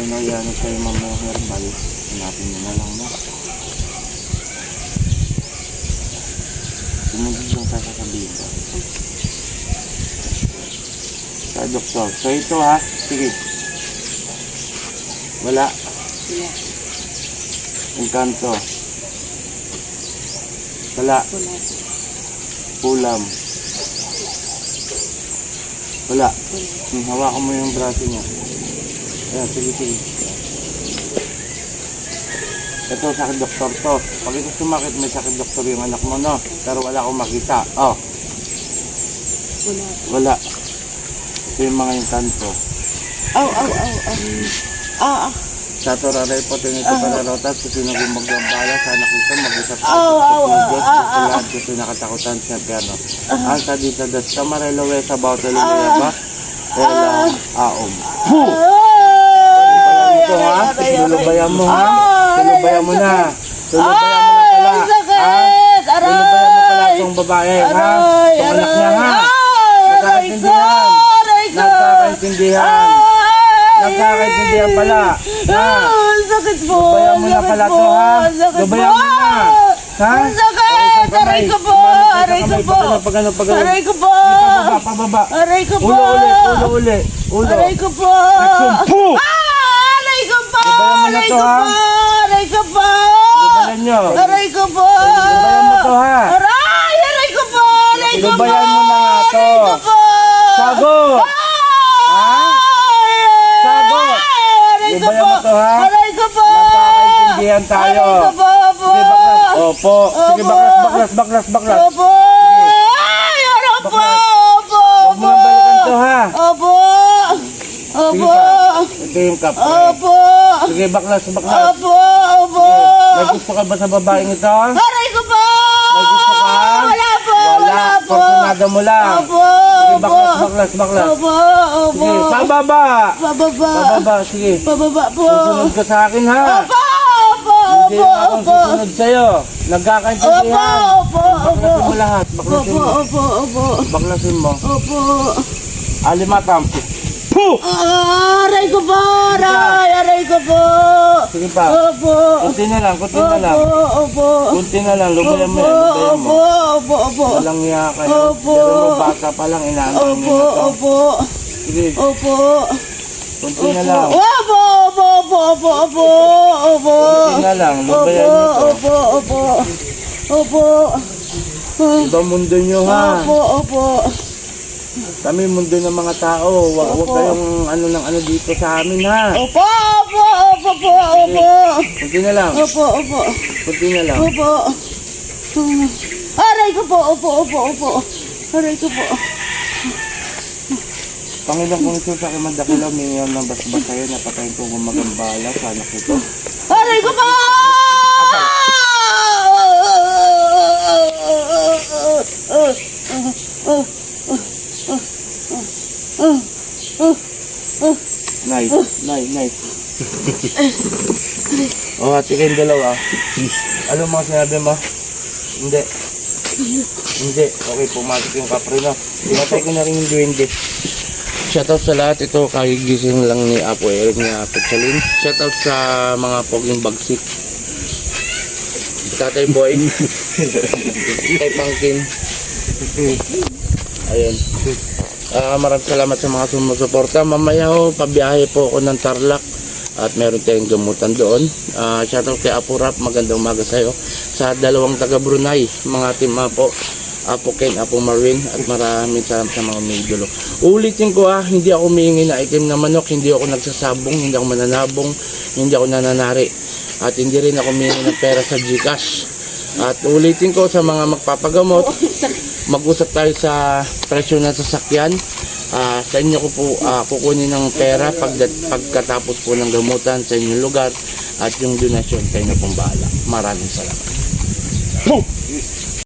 may nangyari sa'yo mamaya herbal, hanapin mo na lang na. Sumunod yung sasasabihin ko. Sa doktor. So ito ha, sige. Wala. Engkanto. Wala. Pulam. Wala. Wala. Hmm, hawakan mo yung braso niya. Ayan, sige, sige. Ito, sakit doktor to. Pag ito sumakit, may sakit doktor yung anak mo, no? Pero wala akong makita. Oh, Wala. wala. Ito yung mga inkanto. Aw, aw, aw, aw. Ah, ah. Sa toraray po, tinito para rotas, kasi nung magbabala, sana kita mag-usap sa ng ah, ah, kasi nakatakutan sa piano. Ang sa dito, das kamarelo, sa bawat alilaya ba? Wala, aom. Puh! Ay, Ito ha, aray, lulubayan mo ha. Lulubayan mo na. Lulubayan mo na Ay, pala. sakit! Ha? Aray! Lulubayan mo pala itong babae ha. Aray, Itong anak aray. niya ha. Ay! Nagkakaintindihan. Ay! Nagkakaintindihan pala. Ha? Sakit po! Lubayan mo na sakit pala po, to ha. sakit Lubayan mo na. Ha? Sakit! Aray ko po! Aray ko po! Aray ko po! Pababa, pababa. Aray ko po! Ulo uli, ulo uli. Ulo. Aray ko po! Puh! Ah! Lubayan mo na to, ko ha? po! Aray ko po! Lubayan nyo. Aray ko po! Lubayan mo to ha. Aray! Aray ko po! Aray ko po! Lubayan mo na nga to. Aray ko po! Sagot. Ha? Sagot. Aray ko po! Aray ko po! Nagkakaintindihan tayo. Aray ko po! Opo! Sige, baklas. Opo. Sige, baklas, baklas, baklas, baklas. Opo! Ay! Aray po! Opo! Huwag mo nang balikan to, ha? Opo! Opo! Ito yung cup. Opo! Sige, baklas, baklas. Opo! Opo! May gusto ka ba sa babaeng ito? Aray ko po! May gusto ka? Wala po! Wala po! Porsunada mo lang. Opo! Sige, Opo! baklas, baklas, baklas. Opo! Opo! Sige, pababa. Pababa! Pababa, sige. Pababa po! Susunod ka sa akin, ha? Opo! Opo! Hindi Opo! Opo! susunod sa'yo. Opo! Nagkakaintindihan. Opo! Opo! Baklasin mo lahat. Baklasin Opo! mo. Opo! Opo! Baklasin mo. Opo! Alimatam. Puh! Ah, Aray ko po! Aray! Aray ko po! Sige pa. Opo! Kunti na lang, kunti na lang. Opo! Opo! Kunti na lang, lubayan mo Opo! yan, lubayan mo. Opo! Opo! Opo! Walang niya ka. Opo. Pero bata pa lang, inaano Opo! mo to. Opo! Sige, Opo! kunti na lang. Opo! Opo! Opo! Opo! Opo! Opo! Kunti na lang, lubayan mo to. Opo! Opo! Opo! Ibang mundo nyo ha. Opo! Opo! Kami mundo ng mga tao. Wa- Huwag Opo. kayong ano ng ano dito sa amin ha. Opo! Opo! Opo! Opo! Opo! Kunti na lang. Opo! Opo! Kunti na lang. Opo! Aray ko po! Opo! Opo! Opo! Aray ko po! Panginoon kong Isus, aking madakila, mingayon ng basbasayan, napatayin ko gumagambala sa anak ito. Aray ko po! Nice, nice, nice. oh, ate kayong dalawa. Ano mga sinabi mo? Hindi. Hindi. Okay, pumasok yung kaprino. Pinatay ko na rin yung duwende. Shoutout sa lahat. Ito, kagigising lang ni Apo Eric ni Apo Chalin. Shoutout sa mga poging bagsik. Tatay Boy. Tatay Pangkin. Ayun. Ah, maraming salamat sa mga sumusuporta. Mamaya ho, pabiyahe po ako ng Tarlac at meron tayong gamutan doon. Ah, shoutout kay Apo Rap, magandang umaga sa iyo. Sa dalawang taga Brunei, mga team po, Apo Ken, Apo Marvin at maraming salamat sa mga may dulo. Ulitin ko ah, hindi ako humihingi na itim na manok, hindi ako nagsasabong, hindi ako mananabong, hindi ako nananari. At hindi rin ako humihingi ng pera sa Gcash. At ulitin ko sa mga magpapagamot, mag-usap tayo sa presyo ng sasakyan. Ah, sa inyo ko po ah, kukunin ng pera pag, pagkatapos po ng gamutan sa inyong lugar at yung donasyon kayo na pong bahala. Maraming salamat. Boom!